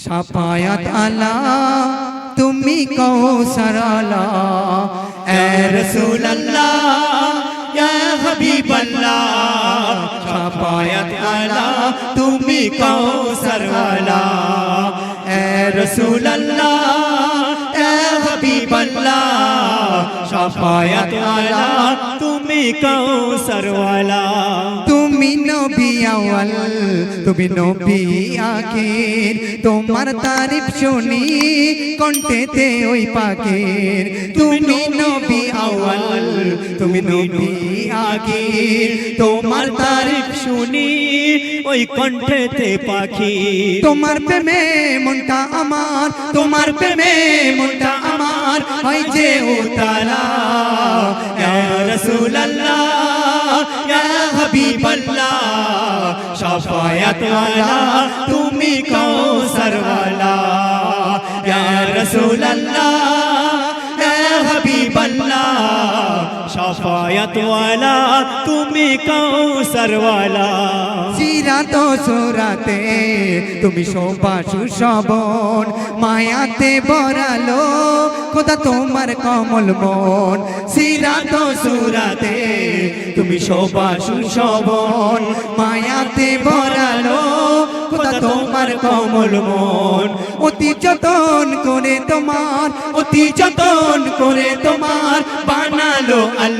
সাপায়াত আলা তুমি কৌসর আলা এ রসুল আল্লাহ ইয়া হাবিব আল্লাহ সাপায়াত আলা তুমি কৌসর আলা এ রসুল আল্লাহ ইয়া হাবিব আল্লাহ সাপায়াত আলা, তুমি কৌসর ওয়ালা। তুমি নবী আওয়াল তুমি নবী আখির। তোমার তারিফ শুনি কণ্ঠেতে ওই পাখির। তুমি নবী আওয়াল তুমি নবী আখির তোমার তারিফ শুনি, ওই কণ্ঠেতে পাখি। তোমার প্রেমে মনটা আমার, তোমার প্রেমে মনটা আমার, হয় যে রাসূলুল্লাহ, ইয়া হাবিবাল্লাহ, শাফায়াত তুমি কাউসার ওয়ালা ইয়া রাসূলুল্লাহ সাফায়াত ওয়ালা, তুমি কাউসার ওয়ালা। চিরাত সুরাতে, তুমি শোভা সুশোভন, মায়াতে বরালো খোদা তোমার কমল মন। সিরাত সুরাতে, তুমি শোভা সুশোভন, মায়াতে বরালো খোদা তোমার কমল মন। অতি যতন করে তোমার, অতি যতন করে তোমার, বানালো আল্লাহ।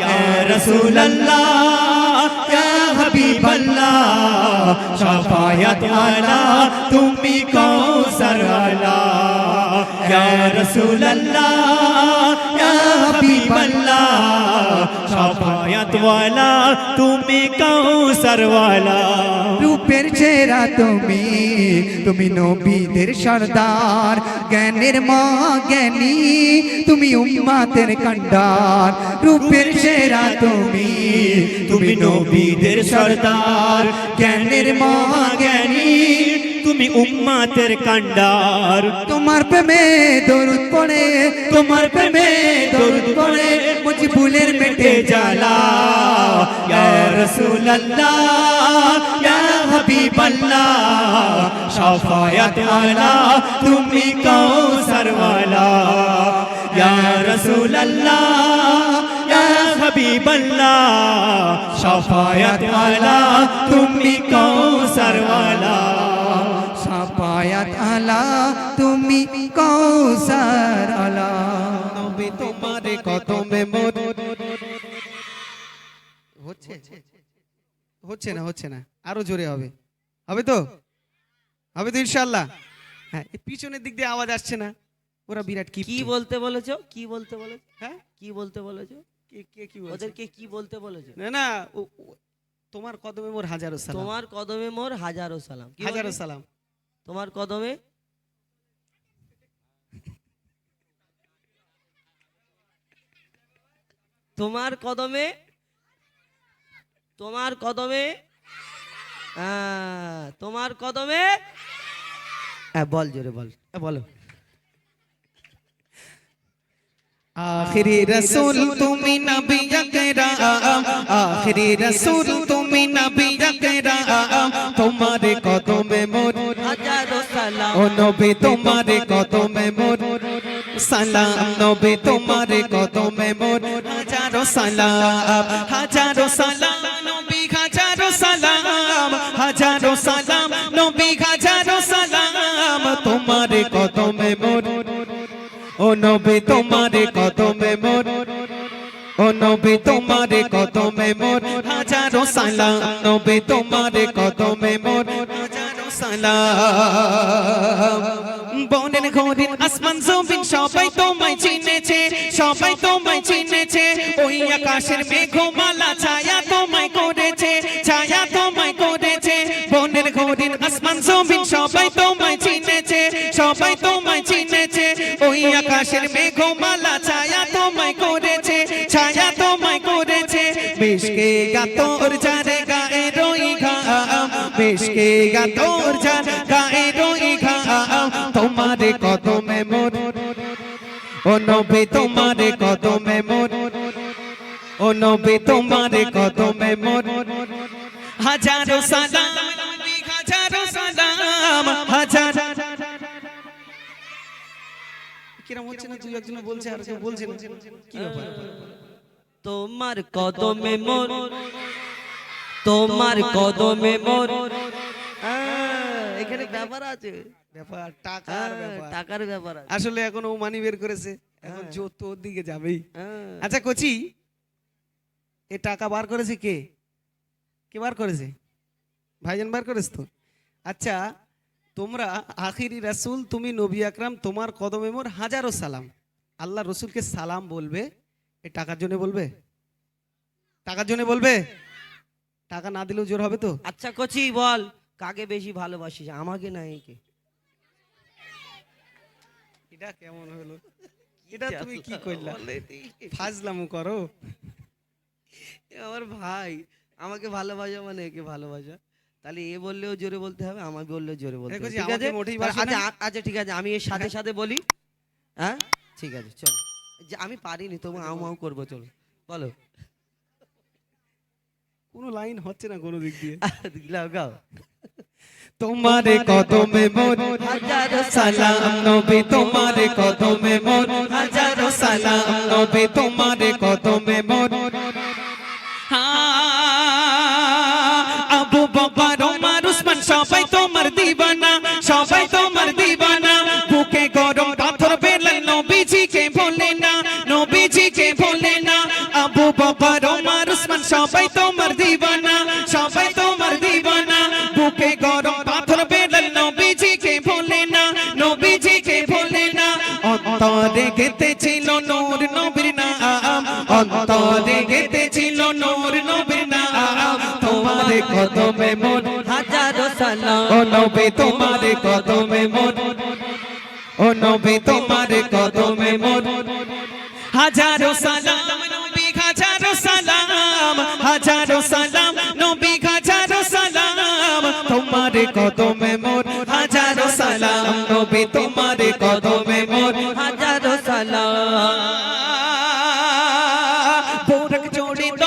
ইয়া রাসূলুল্লাহ ইয়া হাবিবাল্লাহ শাফায়াত আলা তুমি কৌসর আলা। ইয়া রাসূলুল্লাহ ইয়া হাবিবাল্লাহ সাফায়াত ওয়ালা তুমি কাউসার ওয়ালা রূপের চেহারা তুমি তুমি নবীদের সর্দার জ্ঞানের মা জ্ঞানী তুমি উম্মাতের কান্ডার রূপের চেহারা তুমি তুমি নবীদের সর্দার জ্ঞানের মা জ্ঞানী তুমি উম্মাতের কান্ডার তোমার প্রেমে দরুদ পড়ে, তোমার প্রেমে দরুদ পড়ে মুঝ ভুলের মেটে জ্বালা। ইয়া রাসূলুল্লাহ, ইয়া হাবিবাল্লাহ, শাফায়াত আলা, তুমি কাউসার ওয়ালা। ইয়া রাসূলুল্লাহ, ইয়া হাবিবাল্লাহ, শাফায়াত আলা, তুমি কাউসার ওয়ালা। সাফায়াত আলা তুমি কৌসার আলা। নবী তোমারে কদমে মোর হচ্ছে? হচ্ছে না হচ্ছে না। আরও জোরে হবে। হবে তো? হবে তো ইনশাআল্লাহ। হ্যাঁ এই পিছনের দিক দিয়ে আওয়াজ আসছে না। ওরা বিরাট কি কি বলতে বলেছ? কি বলতে বলেছ? হ্যাঁ? কি বলতে বলেছ? কে কে কি বলছে? ওদেরকে কি বলতে বলেছ? না না তোমার কদমে মোর হাজারো সালাম। তোমার কদমে মোর হাজারো সালাম। কি হাজারো সালাম। তোমার কদমে? তোমার কদমে? তোমার কদমে? তোমার কদমে? হ্যাঁ বল জোরে বল। হ্যাঁ, বলো। আখিরি রসুল তুমি নবী আকরাম আখিরি রসুল তুমি নবী আকরাম তোমারে কদমে মোর সালাম। ও নবী, তোমারে কদমে মোর। সালাম, নবী, তোমারে কদমে মোর। হাজারো সালাম হাজারো সালাম, নবী, হাজারো সালাম। হাজারো সালাম, নবী, হাজারো সালাম, তোমারে কদমে মোর। ও নবী, তোমারে কদমে মোর। ও নবী, তোমারে কদমে মোর। হাজারো সালাম, নবী, তোমারে কদমে মোর। সালাম। বনের ঘরের আসমান জমিন সবাই তোমায় চিনেছে, সবাই তোমায় চিনেছে। ওই আকাশের মেঘমালা ছায়া তোমায় করেছে, ছায়া তোমায় করেছে। বনের ঘরের আসমান জমিন সবাই তোমায় চিনেছে, সবাই তোমায় চিনেছে। ওই আকাশের মেঘমালা ছায়া তোমায় করেছে, ছায়া তোমায় করেছে। বেশকে গাতর রই ঘাম বেশকে গাতর যার গায়ে রই ঘাম তোমারে কদমে মোর ও নবী তোমারে কদমে মোর ও নবী তোমারে কদমে মোর। হাজারো সালাম হাজারো সালাম হাজার কিরম হচ্ছে না তুই একজন বলছে আর কেউ বলছে না? কি ব্যাপার? তোমার কদমে মোর তোমার কদমে মোর। হ্যাঁ, এখানে ব্যাপার আছে। ব্যাপার টাকার হ্যাঁ, ব্যাপার। টাকার ব্যাপার আসলে এখন ও মানি বের করেছে এখন জোর তোর দিকে যাবেই। হ্যাঁ। আচ্ছা কচি এ টাকা বার করেছে কে? কে বার করেছে? ভাইজান বার করেছ তো? আচ্ছা তোমরা আখিরি রাসূল তুমি নবী আকরাম তোমার কদমে মোর হাজারো সালাম। আল্লাহ রসুলকে সালাম বলবে এ টাকার জন্য বলবে? টাকার জন্য বলবে? টাকা না দিলেও জোর হবে তো? আচ্ছা কচি বল। কাকে বেশি ভালোবাসিস? আমাকে না একে? এটা কেমন হলো? এটা তুমি কি করলা? ফাজলামু করো। আমার ভাই আমাকে ভালোবাসা মানে একে ভালোবাসা। তাহলে এ বললেও জোরে বলতে হবে আমাকে বললেও জোরে বলতে হবে। ঠিক আছে? আচ্ছা আচ্ছা ঠিক আছে। আমি এর সাথে সাথে বলি। হ্যাঁ? ঠিক আছে চলো। আমি পারিনি তবু আউ আউ করব চলো। বলো। কোনো লাইন হচ্ছে না কোনো দিক দিয়ে। গাও গাও তোমারে কদমে মোর হাজার সালাম নবী তোমারে কদমে মোর হাজার সালাম নবী তোমারে কদমে মোর আবু বকর অন্তরে গেতেছিল নূর নবীর নাম। অন্তরে গেতেছিল নূর নবীর নাম। তোমারে কদমে মোর হাজারো সালাম। ও নবী, তোমারে কদমে মোর ও নবী, তোমারে কদমে মোর হাজারো সালাম, নবী, হাজারো সালাম। হাজারো সালাম, নবী, হাজারো সালাম। তোমারে কদমে মোর হাজারো সালাম। নবী, তোমারে কদমে মোর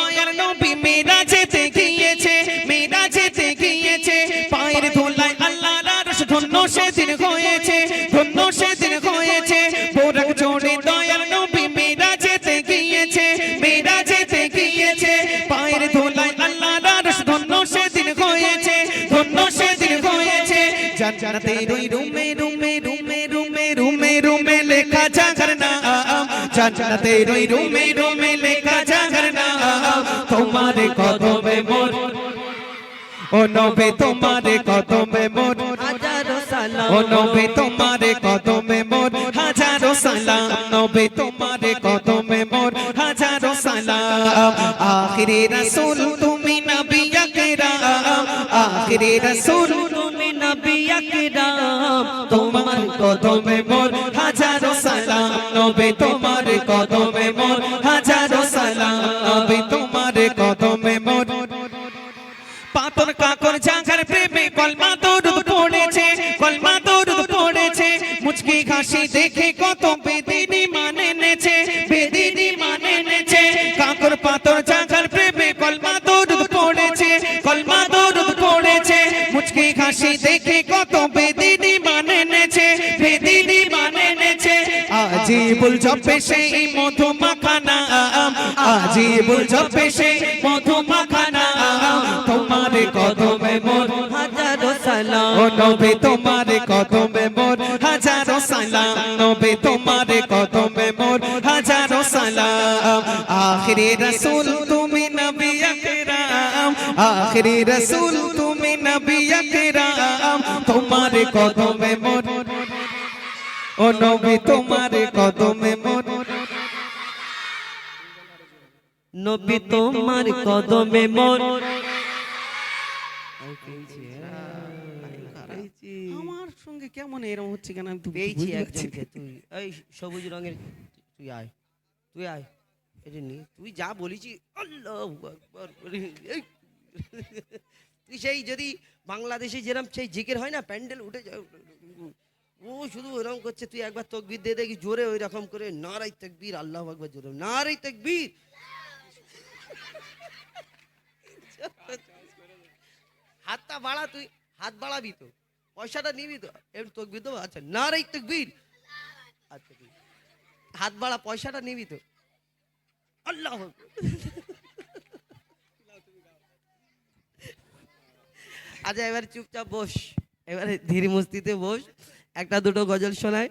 দয়ার নবী মেরা যেতে গিয়েছে মেরা যেতে গিয়েছে। পায়ের ধুলায় আল্লাহর আরশ ধন্য সেদিন হয়েছে, ধন্য সেদিন হয়েছে। বোরক জোড়ে দয়ার নবী মেরা যেতে গিয়েছে মেরা যেতে গিয়েছে। পায়ের ধুলায় আল্লাহর আরশ ধন্য সেদিন হয়েছে, ধন্য সেদিন হয়েছে। জান্নাতের ওই রুমে রুমে রুমে রুমে রুমে রুমে লেখা জাগর নাম জান্নাতের ওই রুমে রুমে লেখা জাগর নাম। তোমারে কদমে মোর ও নবে তোমারে কদমে মোর হাজারো সালাম। ও নবে তোমারে কদমে মোর হাজারো সালাম। নবে তোমারে কদমে মোর হাজারো সালাম। আখিরি রাসূল তুমি নবী আকরাম। আখিরি রাসূল তুমি নবী আকরাম। তোমার কদমে মোর হাজারো সালাম। নবে তোমার কদমে মোর হাজারো সালাম। নবে তোমার কদমে মোর পাতর কাকর জাগার প্রেমে কলমা দরুদ পড়েছে, কলমা দরুদ পড়েছে। মুচকি হাসি দেখে কত বেদিনী মানে নেছে বেদিনী মানে নেছে কাকর পাতর জাগার প্রেমে কলমা দরুদ পড়েছে, কলমা দরুদ পড়েছে। মুচকি হাসি দেখে কত বেদিনী আজিবুল জপে সেই মধু মাখানা আজিবুল জপে সেই মধু মাখানা তোমারে কদমে মোর হাজারো সালাম। নবী, তোমারে কদমে মোর হাজারো সালাম। নবী, তোমারে কদমে মোর হাজারো সালাম। আখিরি রাসূল, তুমি নবী আকরাম। আখিরি রাসূল, তুমি নবী আকরাম। তোমারে কদমে নবী তোমারে কদমে মোর নবী তোমার কদমে মোর আমার সঙ্গে কেমন এরকম হচ্ছে কেন আমি পেয়েছি একজনকে তুই এই সবুজ রঙের তুই আয় তুই আয় এটা নি তুই যা বলেছি আল্লাহু। তুই সেই যদি বাংলাদেশে যেরকম সেই জিকের হয় না প্যান্ডেল উঠে যায় ও শুধু ওরকম করছে, তুই একবার তকবির দিয়ে দেখি জোরে ওই রকম করে নারাই তকবীর, আল্লাহ আকবার জোরে নারাই তকবীর। হাতটা বাড়া তুই, হাত বাড়াবি তো, পয়সাটা নিবি তো এমনি তকবির দেবো? আচ্ছা না রে তকবির। আচ্ছা। হাত বাড়া, পয়সাটা নিবি তো। আল্লাহ আচ্ছা এবার চুপচাপ বস, এবারে ধীরে মস্তিতে বস। একটা দুটো গজল শোনায়